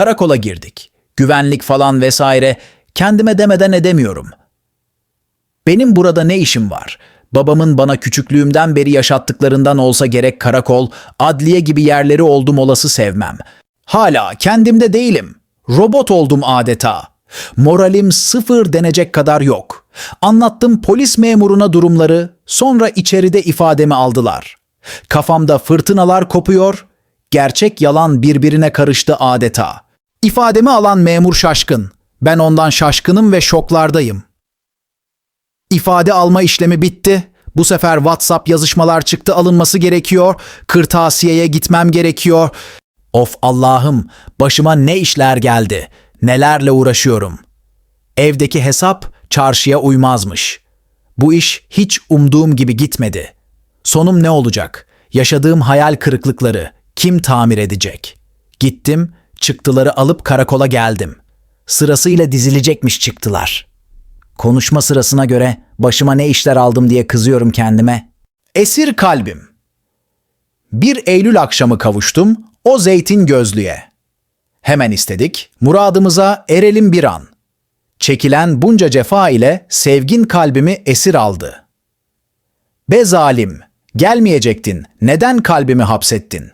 Karakola girdik. Güvenlik falan vesaire. Kendime demeden edemiyorum. Benim burada ne işim var? Babamın bana küçüklüğümden beri yaşattıklarından olsa gerek karakol, adliye gibi yerleri oldum olası sevmem. Hala kendimde değilim. Robot oldum adeta. Moralim sıfır denecek kadar yok. Anlattım polis memuruna durumları, sonra içeride ifademi aldılar. Kafamda fırtınalar kopuyor, gerçek yalan birbirine karıştı adeta. İfademi alan memur şaşkın. Ben ondan şaşkınım ve şoklardayım. İfade alma işlemi bitti. Bu sefer WhatsApp yazışmalar çıktı alınması gerekiyor. Kırtasiyeye gitmem gerekiyor. Of Allah'ım, başıma ne işler geldi. Nelerle uğraşıyorum. Evdeki hesap çarşıya uymazmış. Bu iş hiç umduğum gibi gitmedi. Sonum ne olacak? Yaşadığım hayal kırıklıkları kim tamir edecek? Gittim, çıktıları alıp karakola geldim. Sırasıyla dizilecekmiş çıktılar. Konuşma sırasına göre başıma ne işler aldım diye kızıyorum kendime. Esir kalbim. Bir Eylül akşamı kavuştum o zeytin gözlüye. Hemen istedik, muradımıza erelim bir an. Çekilen bunca cefa ile sevgin kalbimi esir aldı. Be zalim, gelmeyecektin, neden kalbimi hapsettin?